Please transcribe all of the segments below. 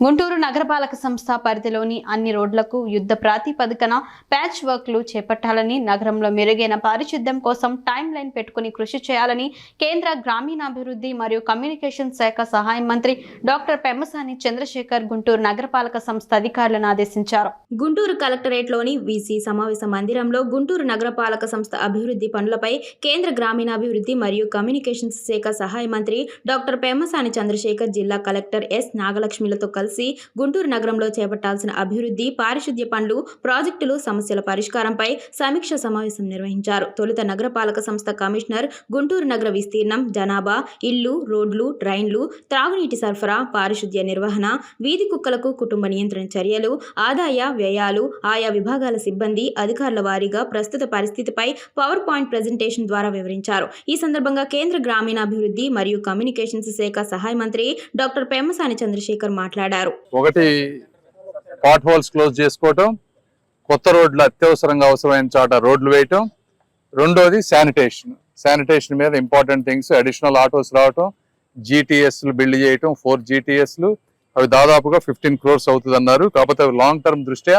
గుంటూరు నగరపాలక సంస్థ పరిధిలోని అన్ని రోడ్లకు యుద్ధ ప్రాతిపదికన ప్యాచ్ వర్క్లు చేపట్టాలని నగరంలో మెరుగైన పారిశుద్ధ్యం కోసం టైం లైన్ పెట్టుకుని కృషి చేయాలని కేంద్ర గ్రామీణాభివృద్ధి మరియు కమ్యూనికేషన్ శాఖ సహాయ మంత్రి డాక్టర్ పెమ్మసాని చంద్రశేఖర్ గుంటూరు నగరపాలక సంస్థ అధికారులను ఆదేశించారు. గుంటూరు కలెక్టరేట్లోని వీసీ సమావేశ మందిరంలో గుంటూరు నగరపాలక సంస్థ అభివృద్ధి పనులపై కేంద్ర గ్రామీణాభివృద్ధి మరియు కమ్యూనికేషన్ శాఖ సహాయ మంత్రి డాక్టర్ పెమ్మసాని చంద్రశేఖర్ జిల్లా కలెక్టర్ ఎస్ నాగలక్ష్మిలతో కలిసి గుంటూరు నగరంలో చేపట్టాల్సిన అభివృద్ధి పారిశుద్ధ్య పనులు ప్రాజెక్టులు సమస్యల పరిష్కారంపై సమీక్ష సమావేశం నిర్వహించారు. తొలుత నగరపాలక సంస్థ కమిషనర్ గుంటూరు నగర విస్తీర్ణం జనాభా ఇల్లు రోడ్లు డ్రైన్లు త్రాగునీటి సరఫరా పారిశుద్ధ్య నిర్వహణ వీధి కుక్కలకు కుటుంబ నియంత్రణ చర్యలు ఆదాయ వ్యయాలు ఆయా విభాగాల సిబ్బంది అధికారుల వారీగా ప్రస్తుత పరిస్థితిపై పవర్ పాయింట్ ప్రజెంటేషన్ ద్వారా వివరించారు. ఈ సందర్భంగా కేంద్ర గ్రామీణాభివృద్ధి మరియు కమ్యూనికేషన్స్ శాఖ సహాయ మంత్రి డాక్టర్ పెమ్మసాని చంద్రశేఖర్ మాట్లాడారు. ఒకటి పాట్ హోల్స్ క్లోజ్ చేసుకోవటం కొత్త రోడ్లు అత్యవసరంగా అవసరమైన చోట రోడ్లు వేయటం. రెండోది శానిటేషన్. శానిటేషన్ మీద ఇంపార్టెంట్ థింగ్స్ అడిషనల్ ఆటోస్ రావటం జీటీఎస్లు బిల్డ్ చేయటం ఫోర్ జీటీఎస్లు. అవి దాదాపుగా ఫిఫ్టీన్ క్రోర్స్ అవుతుంది అన్నారు కాకపోతే లాంగ్ టర్మ్ దృష్ట్యా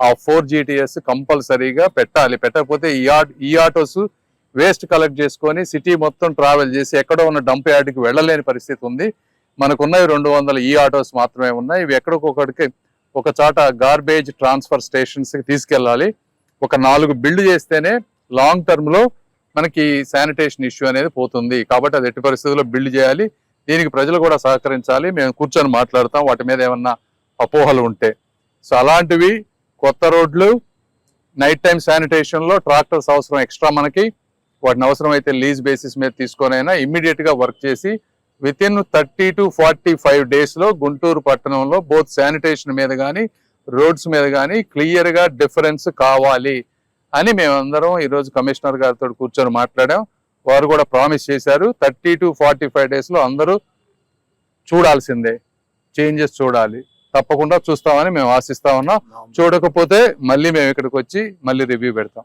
ఆ ఫోర్ జీటీఎస్ కంపల్సరీగా పెట్టాలి. పెట్టకపోతే ఈ ఈ ఆటోస్ వేస్ట్ కలెక్ట్ చేసుకొని సిటీ మొత్తం ట్రావెల్ చేసి ఎక్కడో ఉన్న డంప్ యార్డ్కి వెళ్ళలేని పరిస్థితి ఉంది. మనకున్నవి రెండు వందల ఈ ఆటోస్ మాత్రమే ఉన్నాయి. ఇవి ఎక్కడికొకటికి ఒక చాట గార్బేజ్ ట్రాన్స్ఫర్ స్టేషన్స్కి తీసుకెళ్ళాలి. ఒక నాలుగు బిల్డ్ చేస్తేనే లాంగ్ టర్మ్లో మనకి శానిటేషన్ ఇష్యూ అనేది పోతుంది. కాబట్టి అది ఎట్టి పరిస్థితుల్లో బిల్డ్ చేయాలి. దీనికి ప్రజలు కూడా సహకరించాలి. మేము కూర్చొని మాట్లాడతాం. వాటి మీద ఏమన్నా అపోహలు ఉంటే. సో అలాంటివి కొత్త రోడ్లు నైట్ టైం శానిటేషన్లో ట్రాక్టర్స్ అవసరం ఎక్స్ట్రా మనకి. వాటిని అవసరమైతే లీజ్ బేసిస్ మీద తీసుకొనైనా ఇమ్మీడియట్గా వర్క్ చేసి within thirty to forty five డేస్లో గుంటూరు పట్టణంలో బోత్ శానిటేషన్ మీద కానీ రోడ్స్ మీద కానీ క్లియర్గా డిఫరెన్స్ కావాలి అని మేమందరం ఈ రోజు కమిషనర్ గారితో కూర్చొని మాట్లాడాం. వారు కూడా ప్రామిస్ చేశారు. థర్టీ టు ఫార్టీ ఫైవ్ డేస్లో అందరూ చూడాల్సిందే. చేంజెస్ చూడాలి. తప్పకుండా చూస్తామని మేము ఆశిస్తా ఉన్నాం. చూడకపోతే మళ్ళీ మేము ఇక్కడికి వచ్చి మళ్ళీ రివ్యూ పెడతాం.